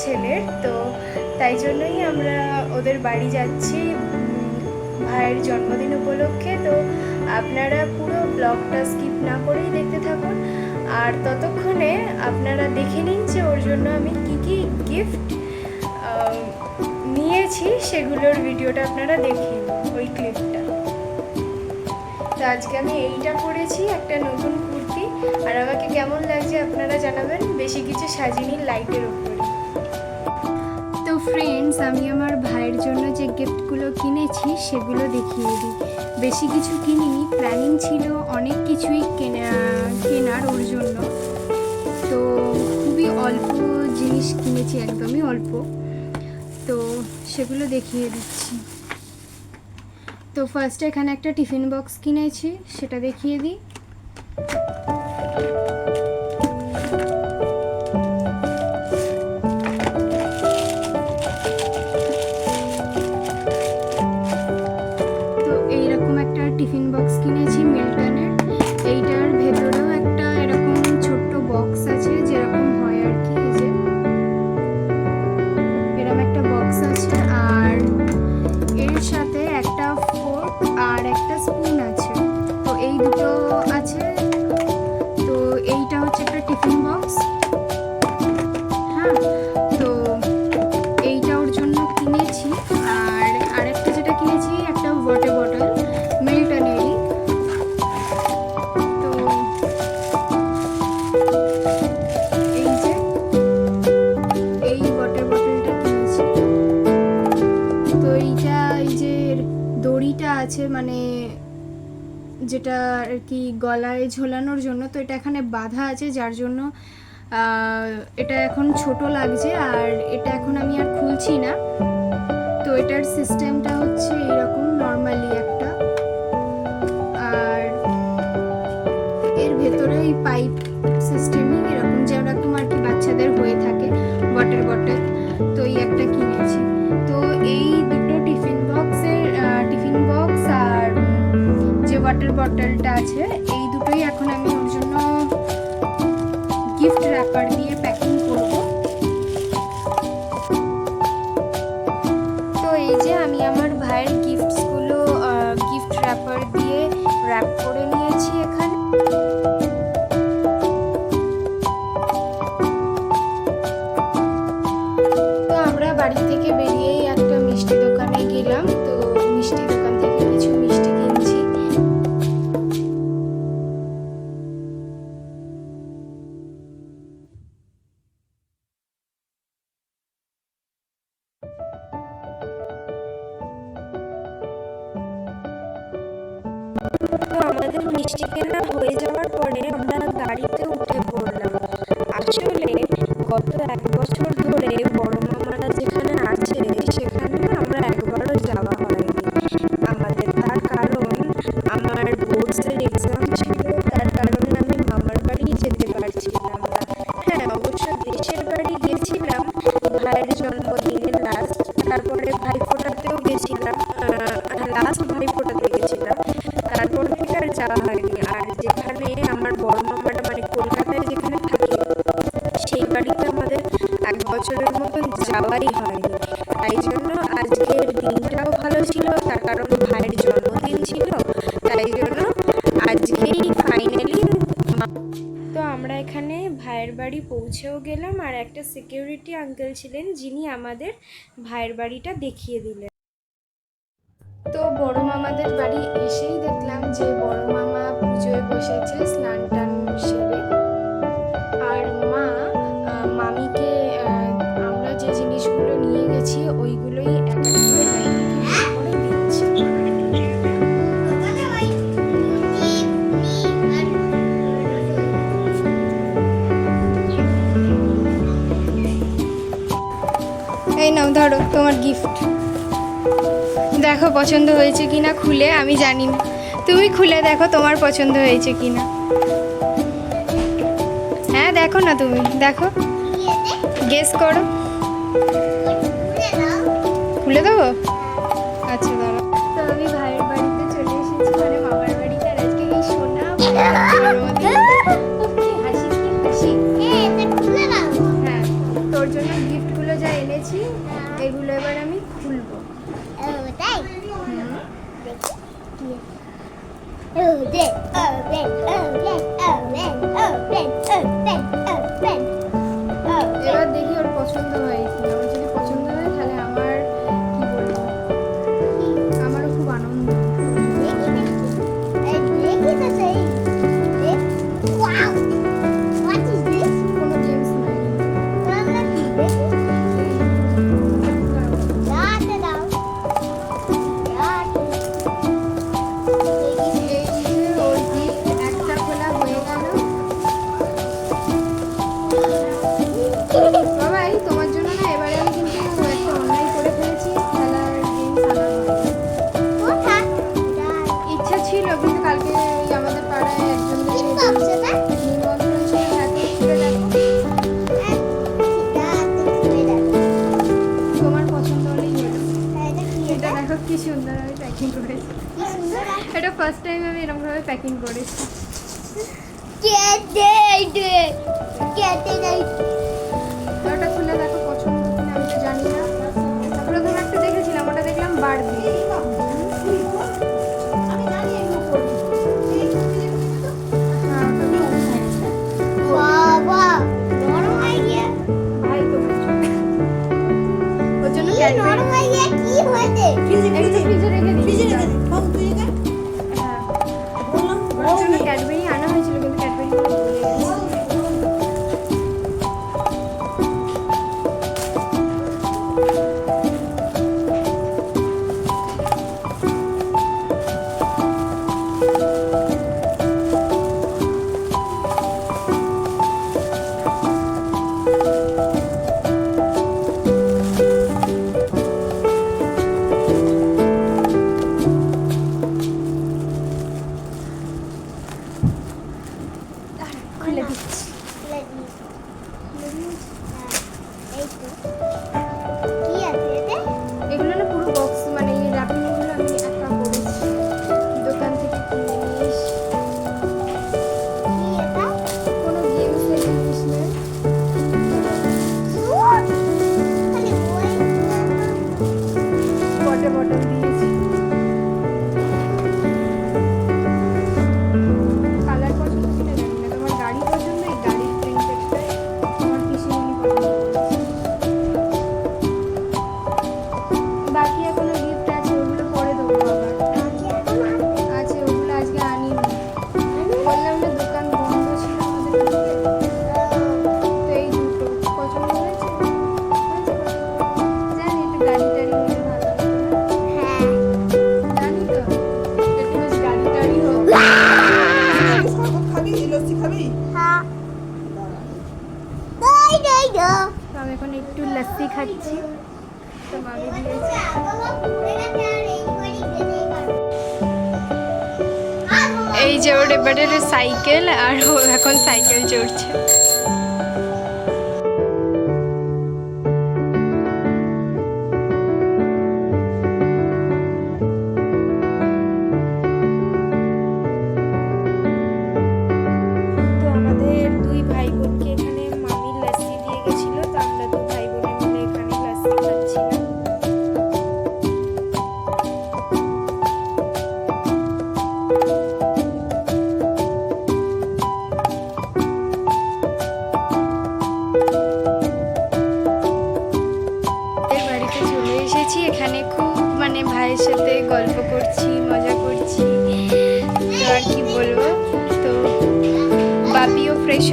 ছেলের, তো তাই জন্যই আমরা ওদের বাড়ি যাচ্ছি ভাইয়ের জন্মদিন উপলক্ষে। তো আপনারা পুরো ব্লগটা স্কিপ না করেই দেখতে থাকুন। আর ততক্ষণে আপনারা দেখে নিন যে ওর জন্য আমি কি কি গিফট নিয়েছি, সেগুলোর ভিডিওটা আপনারা দেখে ওই ক্লিপটা তো আজকে আমি এইটা পরেছি একটা নতুন কুর্তি। আর আমাকে কেমন লাগছে আপনারা জানাবেন। বেশি কিছু সাজিনি লাইটের উপরে। ফ্রেন্ডস আমি আমার ভাইয়ের জন্য যে গিফটগুলো কিনেছি, সেগুলো দেখিয়ে দিই। বেশি কিছু কিনিনি প্ল্যানিং ছিল অনেক কিছুই কেনা, কেনার ওর জন্য। তো খুবই অল্প জিনিস কিনেছি, একদমই অল্প। তো সেগুলো দেখিয়ে দিচ্ছি। তো ফার্স্টে এখানে একটা টিফিন বক্স কিনেছি, সেটা দেখিয়ে দিই। ঝোলানোর জন্য। তো এটা এখানে বাধা আছে, যার জন্য এটা এখন ছোট লাগছে আর এটা এখন আমি আর খুলছি না। তো এটার সিস্টেমটা হচ্ছে এরকম। আমাদের মিষ্টি কেনা হয়ে যাওয়ার পরে আমরা গাড়িতে উঠে পড়লাম। আসলে গত এক বছর ধরে বড় এক বছরের মতন যাওয়াই হয়নি। তাই জন্য আজকের দিনটাও ভালো ছিল, তার কারণ ভাইয়ের জন্মদিন ছিল, তাই জন্য আজকেই ফাইনালি তো আমরা এখানে ভাইয়ের বাড়ি পৌঁছেও গেলাম আর একটা সিকিউরিটি আঙ্কেল ছিলেন যিনি আমাদের ভাইয়ের বাড়িটা দেখিয়ে দিলেন। তো বড় মামাদের বাড়ি এসেই দেখলাম যে বড় মামা পুজোয় বসেছে স্নান টান সেরে। আর মা মামিকে গেছি ওইগুলোই এই নাও, ধরো তোমার গিফট দেখো পছন্দ হয়েছে কিনা, খুলে, আমি জানি না। তুমি খুলে দেখো তোমার পছন্দ হয়েছে কিনা। হ্যাঁ দেখো না তুমি, দেখো। গেস করো। খুলে দেবো? আচ্ছা দাঁড়া ফার্স্ট টাইম আমি এরকমভাবে প্যাকিং করেছি। ওটা খুলে দেখো পছন্দ আমি জানি না। একটা দেখেছিলাম ওটা দেখলাম হ্যাঁ, কি হয়েছে? আমি এখন একটু লস্যি খাচ্ছি। তো মামি এই যে ওর এবারের সাইকেল আর ও এখন সাইকেল চড়ছে।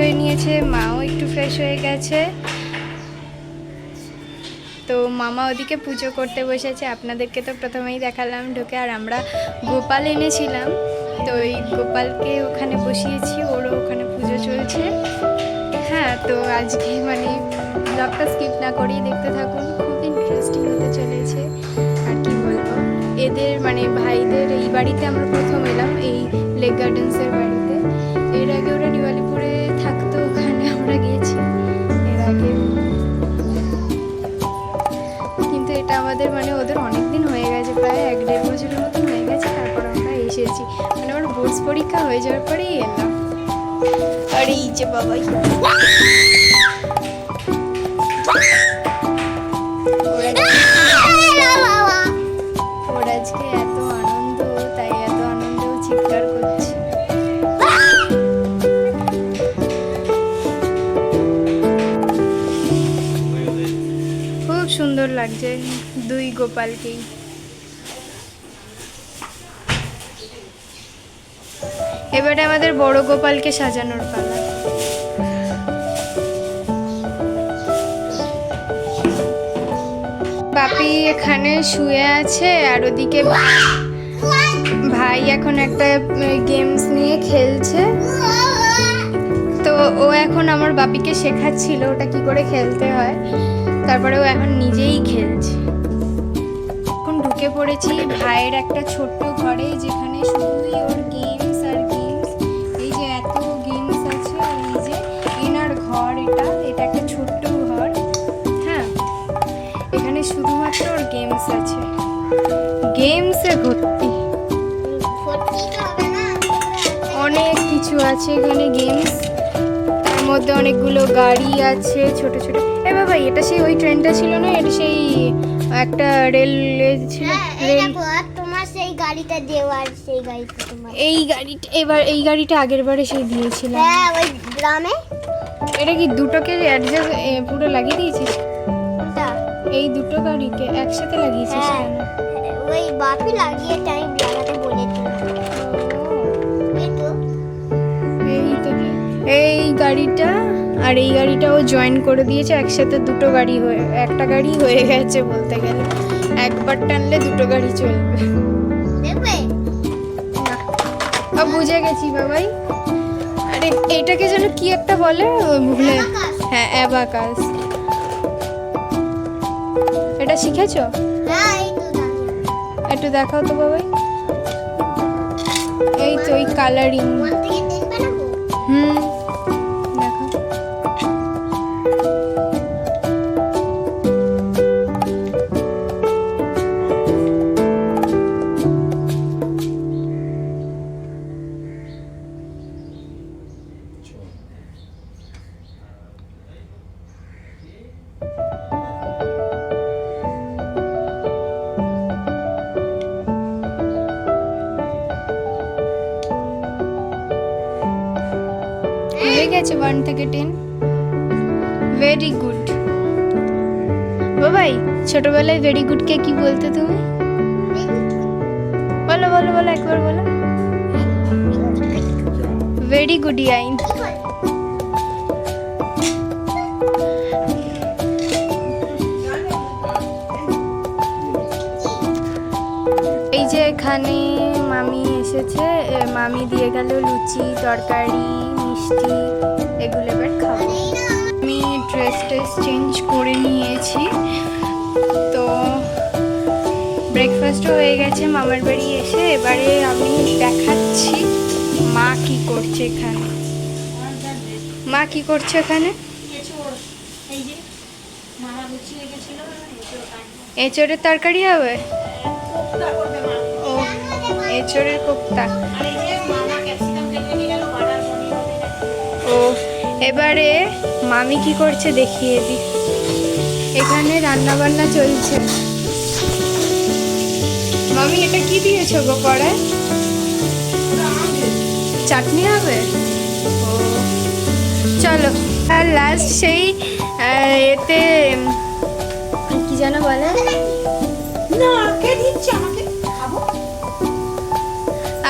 হয়ে নিয়েছে, মাও একটু ফ্রেশ হয়ে গেছে। তো মামা ওদিকে পুজো করতে বসেছে, আপনাদেরকে তো প্রথমেই দেখালাম ঢুকে, আর আমরা গোপাল এনেছিলাম। তো এই গোপালকে ওখানে বসিয়েছি, ওরও ওখানে পুজো চলছে। হ্যাঁ তো আজকে মানে ব্লগটা স্কিপ না করেই দেখতে থাকুন, খুব ইন্টারেস্টিং হতে চলেছে। আর কি বলব, এদের মানে ভাইদের এই বাড়িতে আমরা প্রথম এলাম, এই লেক গার্ডেন্সের বাড়ি বোর্ডস পরীক্ষা হয়ে যাওয়ার পরেই এলাম। আর এই যে বাবাই। ওর আজকে এত আনন্দ তাই এত আনন্দ করছে। খুব সুন্দর লাগছে দুই গোপালকেই। এবারে আমাদের বড় গোপালকে সাজানোর পালা। বাপি এখানে শুয়ে আছে আর ওদিকে ভাই এখন একটা গেমস নিয়ে খেলছে। তো ও এখন আমার বাপিকে শেখাচ্ছিল ওটা কি করে খেলতে হয়। তারপরে ও এখন নিজেই খেলছে। এখন ঢুকে পড়েছি ভাইয়ের একটা ছোট্ট ঘরে যেখানে শুধুই ওর গেমসে ভর্তি অনেক কিছু আছে এখানে গেমস তার মধ্যে অনেকগুলো গাড়ি আছে ছোট ছোট। এ বাবা এটা সেই ওই ট্রেনটা ছিল না? এটা সেই একটা রেল ছিল? হ্যাঁ রেল তোমার সেই গাড়িটা দেওয়ার সেই গাড়িটা তোমার। এই গাড়িটা এবার এই গাড়িটা আগের বারে সেই দিয়েছিলাম। হ্যাঁ ওই গ্রামে। এটা কি দুটোকে অ্যাডজাস্ট পুরো লাগিয়ে দিয়েছিস? এই দুটো গাড়িকে একসাথে লাগিয়েছিস হ্যাঁ। ওই বাপি লাগিয়ে টাইম লাগাতে বলেছিল এই গাড়িটা আর এই গাড়িটাও জয়েন করে দিয়েছে। একসাথে দুটো গাড়ি হয়ে একটা গাড়ি হয়ে গেছে বলতে গেলে। একবার টানলে দুটো গাড়ি চলবে। বুঝে গেছি বাবাই। আরে এইটাকে যেন কি একটা বলে? ভুলে হ্যাঁ অ্যাবাকাস। এটা শিখেছো? হ্যাঁ। একটু দেখাও তো বাবাই। এই তো এই কালারিং হুম। হয়ে গেছে ওয়ান থেকে টেন ভেরি গুড বাবাই, ছোটবেলায় ভেরি গুডকে কি বলতে তুমি? বলো বলো বলো, একবার বলো। ভেরি গুড আইন এই যে এখানে মামি এসেছে মামি দিয়ে গেল লুচি, তরকারি মিষ্টি এগুলো এবার খাব। আমি ড্রেস ট্রেস চেঞ্জ করে নিয়েছি। তো ব্রেকফাস্টও হয়ে গেছে, মামার বাড়ি এসে এবারে আমি দেখাচ্ছি মা কি করছে এখানে। মা কি করছে এখানে? এঁচড়ের তরকারি হবে? ও, এঁচড়ের কোপ্তা। এবারে মামি কি করছে দেখিয়ে দি। এখানে রান্না বান্না চলছে। মামি এটা কি দিয়েছ গো কড়ায় চাটনি হবে? চলো আর লাস্ট সেই এতে কি যেন বলে?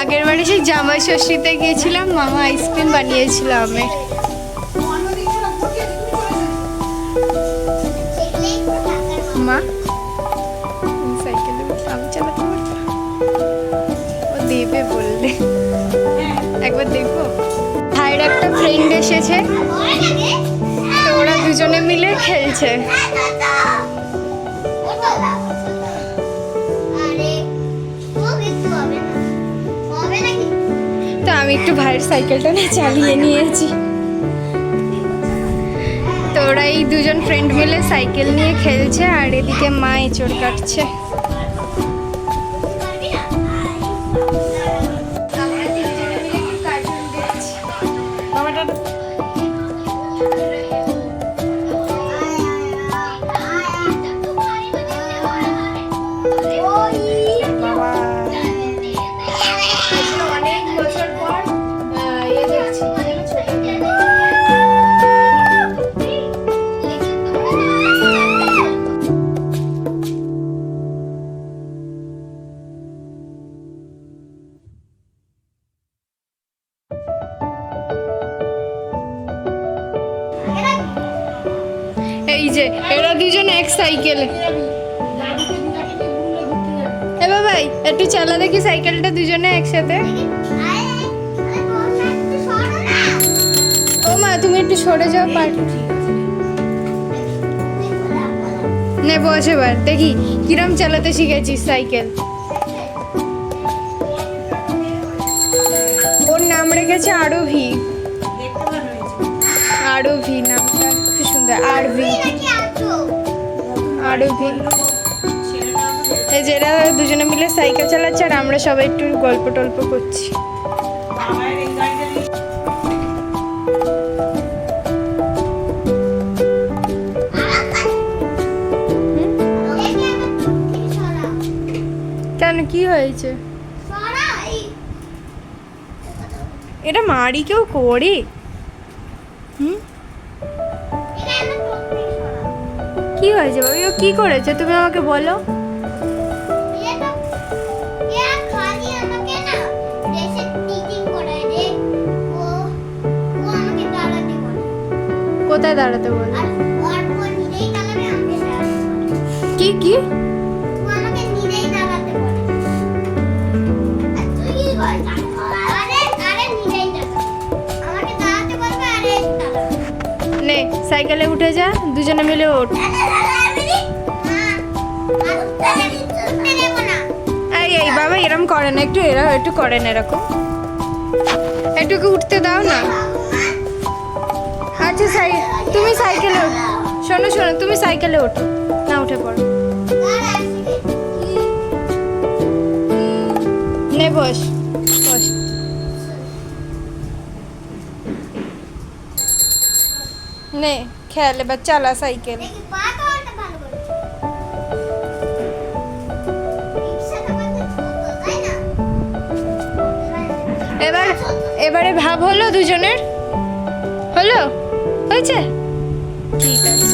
আগের বারে সেই জামাই ষষ্ঠীতে গিয়েছিলাম মামা আইসক্রিম বানিয়েছিল আমি একবার দেখব। ভাইয়ের একটা ফ্রেন্ড এসেছে। তো ওরা দুজনে মিলে খেলছে? তো আমি একটু ভাইয়ের সাইকেলটা না চালিয়ে নিয়েছি। তো ওরা এই দুজন ফ্রেন্ড মিলে সাইকেল নিয়ে খেলছে আর এদিকে মা এঁচড় কাটছে। সাইকেলটা দুজনে একসাথে। ও মা, তুমি একটু সরে যাও, পার। নে, বস এবার। দেখি, কিরম চালাতে শিখেছিস সাইকেল? ওর নাম রেখেছে আরোভি। আরোভি, নামটা খুব সুন্দর। আরভি। আরোভি। এই এরা দুজনে মিলে সাইকেল চালাচ্ছে আর আমরা সবাই একটু গল্প টল্প করছি। কেন, কি হয়েছে? এটা মারি কেউ করে? হুম? কি হয়েছে? বাবু কি করেছে? তুমি আমাকে বলো। কোথায় দাঁড়াতে বলো কি কি নে সাইকেলে উঠে যা দুজনে মিলে ওঠ এই এই বাবা এরম করে না একটু এরা একটু করেন এরকম একটু কি উঠতে দাও না আচ্ছা সাই তুমি সাইকেলে ওঠো। শোনো শোনো তুমি সাইকেলে ওঠো। না উঠে পড়ো। নে বস। বস। নে খেয়াল এবার চালা সাইকেল। এবার এবারে ভাব হলো দুজনের? হলো? হয়েছে? ঠিক আছে।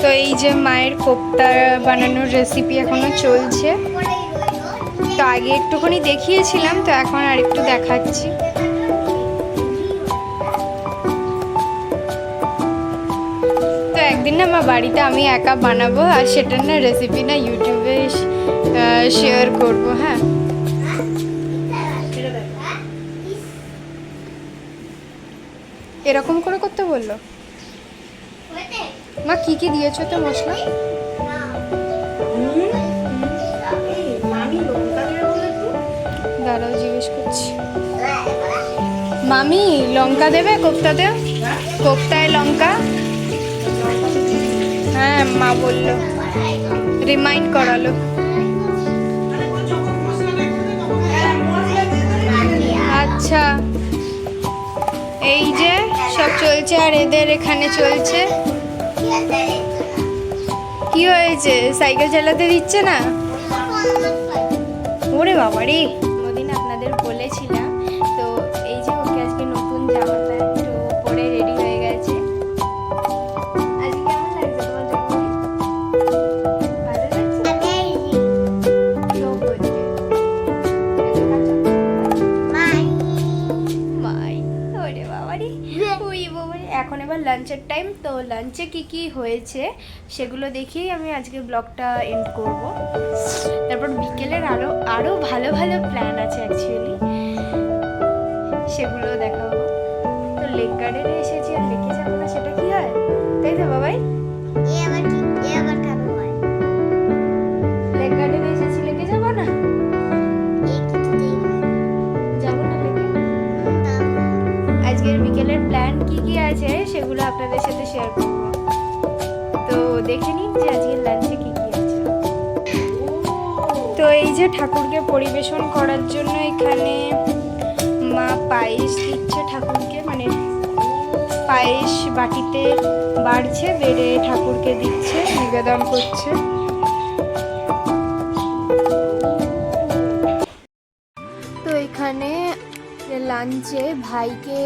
তো এই যে মায়ের কোপ্তা বানানোর রেসিপি এখনও চলছে। তো আগে একটুখানি দেখিয়েছিলাম, তো এখন আর একটু দেখাচ্ছি। তো একদিন না আমার বাড়িতে আমি একা বানাবো, আর সেটার না রেসিপি না ইউটিউবে শেয়ার করব হ্যাঁ। এরকম করে করতে বলল? মা, কি কি দিয়েছ তো মশলা? মামি, লঙ্কা দেবে কোপ্তাতে কোপ্তায় লঙ্কা? হ্যাঁ মা বলল। রিমাইন্ড করালো। আচ্ছা এই যে সব চলছে আর এদের এখানে চলছে। কি হয়েছে? সাইকেল চালাতে দিচ্ছে না? ওরে বাবা রে লাঞ্চে কি কি হয়েছে সেগুলো দেখেই আমি আজকে ব্লগটা এন্ড করব। তারপর বিকেলের আরও আরও ভালো ভালো প্ল্যান আছে অ্যাকচুয়ালি সেগুলো দেখাবো। তো লেক গার্ডেনে এসেছি আর লেকে যাব না সেটা কি হয়? তাই তো বাবাই? লেক গার্ডেনে এসেছি লেকে যাব না? যাব না আজকের বিকেলের প্ল্যান কি কি আছে সেগুলো আপনাদের সাথে শেয়ার করব। দেখে নিন যে আজকের লাঞ্চে কি কি আছে। তো এই যে ঠাকুরকে পরিবেশন করার জন্য এখানে মা পায়েস দিচ্ছে ঠাকুরকে মানে পায়েস বাটিতে বাড়ছে, বেড়ে ঠাকুরকে দিচ্ছে, নিবেদন করছে। তো এখানে লাঞ্চে ভাইকে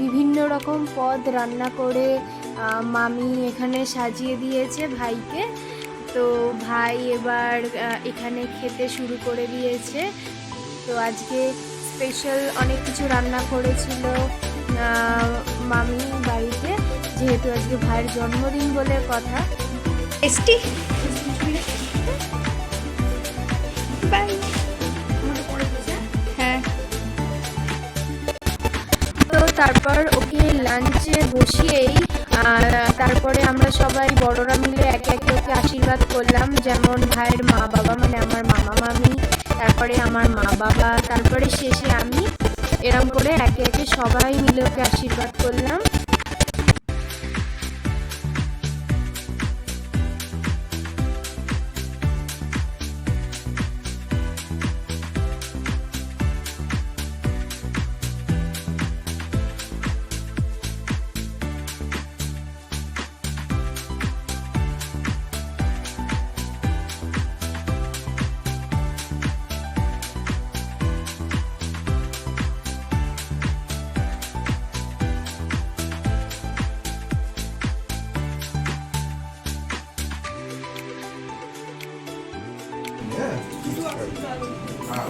বিভিন্ন রকম পদ রান্না করে মামি এখানে সাজিয়ে দিয়েছে ভাইকে। তো ভাই এবার এখানে খেতে শুরু করে দিয়েছে। তো আজকে স্পেশাল অনেক কিছু রান্না করেছিল মামি বাড়িতে। যেহেতু আজকে ভাইয়ের জন্মদিন বলে কথা। বাই হ্যাঁ। তো তারপর ওকে লাঞ্চে বসিয়েই আহ, তারপরে আমরা সবাই বড়রা মিলে একে একে ওকে আশীর্বাদ করলাম। যেমন ভাইয়ের মা বাবা মানে আমার মামা মামি তারপরে আমার মা বাবা তারপরে শেষে আমি এরম করে একে একে সবাই মিলে ওকে আশীর্বাদ করলাম।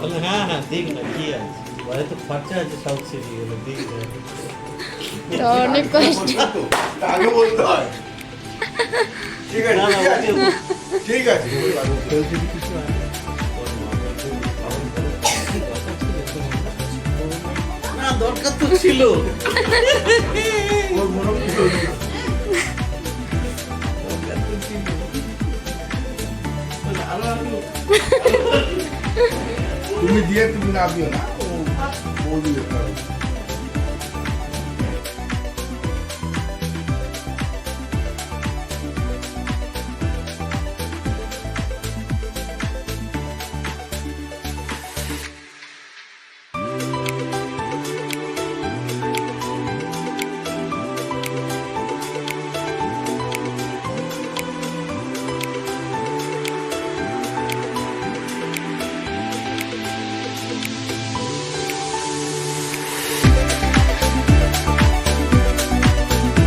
বলে হ্যাঁ হ্যাঁ দিক না কি আছে বলে তো খরচা আছে সব সিরিয়ালে দিক না। অনেক কষ্ট। আগে বলতে হয়। ঠিক আছে ঠিক আছে। ঠিক আছে দরকার তো ছিল। ওর মনে তুমি দিয়ে তুমি না দিও না। ও। বলবে